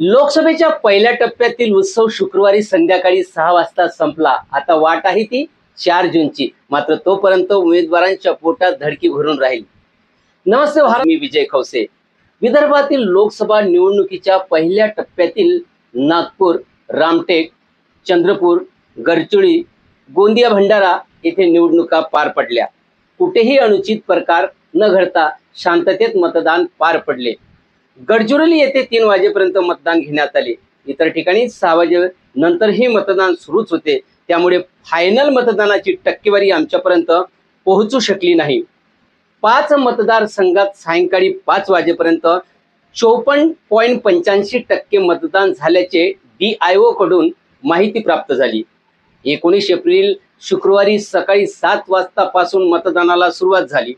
लोकसभेच्या पहिल्या टप्प्यातील उत्सव शुक्रवारी संध्याकाळी सहा वाजता संपला. आता वाट आहे ती चार जूनची. मात्र तोपर्यंत उमेदवारांच्या पोटात धडकी भरून राहील. नमस्ते भारत मी विजय खवसे. विदर्भातील लोकसभा निवडणुकीच्या पहिल्या टप्प्यातील नागपूर रामटेक चंद्रपूर गडचिरोली गोंदिया भंडारा येथे निवडणुका पार पडल्या. कुठेही अनुचित प्रकार न घडता शांततेत मतदान पार पडले. गडचिरोली येथे तीन वाजेपर्यंत मतदान घेण्यात आले. इतर ठिकाणी सहा वाजे नंतरही मतदान सुरूच होते. त्यामुळे फायनल मतदानाची टक्केवारी आमच्यापर्यंत पोहोचू शकली नाही. पाच मतदारसंघात सायंकाळी पाच वाजेपर्यंत चोपन्न पॉईंट पंच्याऐंशी टक्के मतदान झाल्याचे डी आयकडून माहिती प्राप्त झाली. एकोणीस एप्रिल शुक्रवारी सकाळी सात वाजतापासून मतदानाला सुरुवात झाली.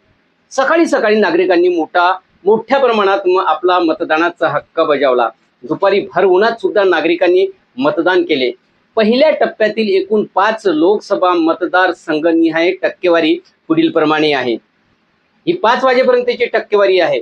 सकाळी सकाळी नागरिकांनी मोठा मोठ्या प्रमाणात मग आपला मतदानाचा हक्क बजावला. दुपारी भर उन्हात सुद्धा नागरिकांनी मतदान केले. पहिल्या टप्प्यातील एकूण पाच लोकसभा मतदार संघनिहाय टक्केवारी पुढील प्रमाणे आहे. ही पाच वाजेपर्यंतची टक्केवारी आहे.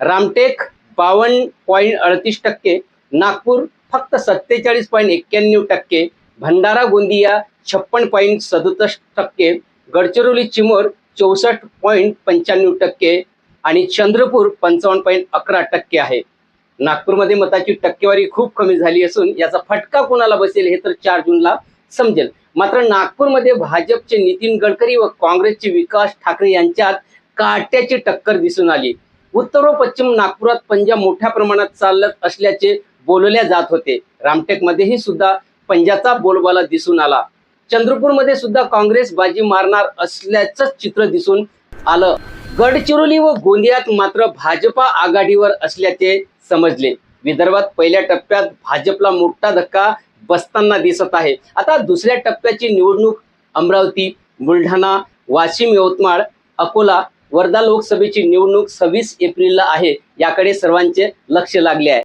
रामटेक बावन्न पॉईंट अडतीस टक्के नागपूर फक्त सत्तेचाळीस पॉईंट एक्क्याण्णव टक्के भंडारा गोंदिया छप्पन पॉईंट सदुसष्ट टक्के गडचिरोली चिमूर चौसष्ट पॉईंट पंच्याण्णव टक्के आणि चंद्रपूर पंचावन्न पॉईंट अकरा टक्के आहे. नागपूरमध्ये मताची टक्केवारी खूप कमी झाली असून याचा फटका कोणाला बसेल हे तर चार जूनला समजेल. मात्र नागपूरमध्ये भाजपचे नितीन गडकरी व काँग्रेसचे विकास ठाकरे यांच्यात काट्याची टक्कर दिसून आली. उत्तर व पश्चिम नागपुरात पंजा मोठ्या प्रमाणात चालत असल्याचे बोलल्या जात होते. रामटेकमध्येही सुद्धा पंजाचा बोलबाला दिसून आला. चंद्रपूरमध्ये सुद्धा काँग्रेस बाजी मारणार असल्याचंच चित्र दिसून आलं. गडचिरोली व गोंदियात मात्र भाजपा आघाडीवर असल्याचे समजले. विदर्भात पहिल्या टप्प्यात भाजपला मोठा धक्का बसताना दिसत आहे. आता दुसऱ्या टप्प्याची निवडणूक अमरावती बुलढाणा वाशिम यवतमाळ अकोला वर्धा लोकसभेची निवडणूक सव्वीस एप्रिलला आहे. याकडे सर्वांचे लक्ष लागले आहे.